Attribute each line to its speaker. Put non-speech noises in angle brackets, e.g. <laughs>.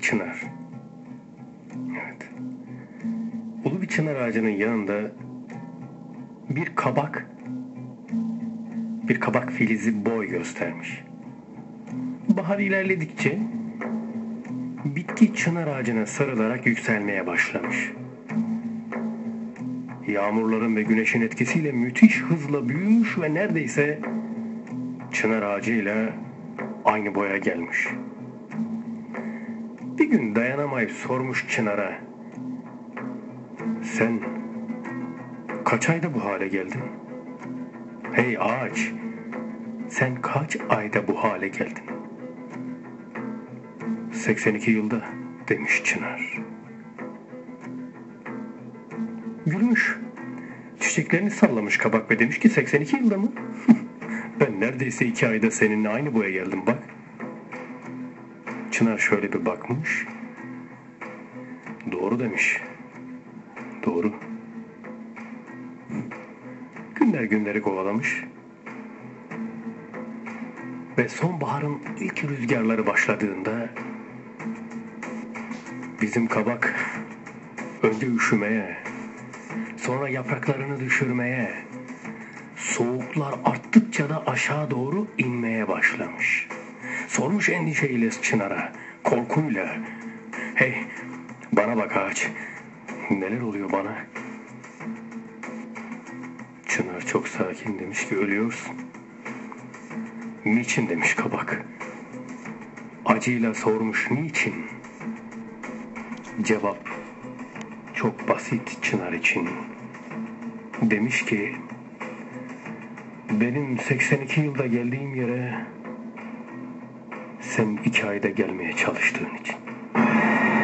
Speaker 1: çınar. Evet. Ulu bir çınar ağacının yanında bir kabak bir kabak filizi boy göstermiş. Bahar ilerledikçe bitki çınar ağacına sarılarak yükselmeye başlamış. Yağmurların ve güneşin etkisiyle müthiş hızla büyümüş ve neredeyse çınar ağacıyla aynı boya gelmiş. Bir gün dayanamayıp sormuş Çınar'a. Sen kaç ayda bu hale geldin? Hey ağaç, sen kaç ayda bu hale geldin? 82 yılda demiş Çınar. Gülmüş. Çiçeklerini sallamış kabak ve demiş ki 82 yılda mı? <laughs> ben neredeyse iki ayda seninle aynı boya geldim bak. Çınar şöyle bir bakmış. Doğru demiş. Doğru. Günler günleri kovalamış. Ve sonbaharın ilk rüzgarları başladığında bizim kabak önce üşümeye, sonra yapraklarını düşürmeye, soğuklar arttıkça da aşağı doğru inmeye başlamış. Sormuş endişeyle Çınar'a, korkuyla. Hey, bana bak ağaç, neler oluyor bana? Çınar çok sakin demiş ki ölüyorsun. Niçin demiş kabak. Acıyla sormuş niçin? Cevap çok basit Çınar için. Demiş ki benim 82 yılda geldiğim yere sen iki ayda gelmeye çalıştığın için.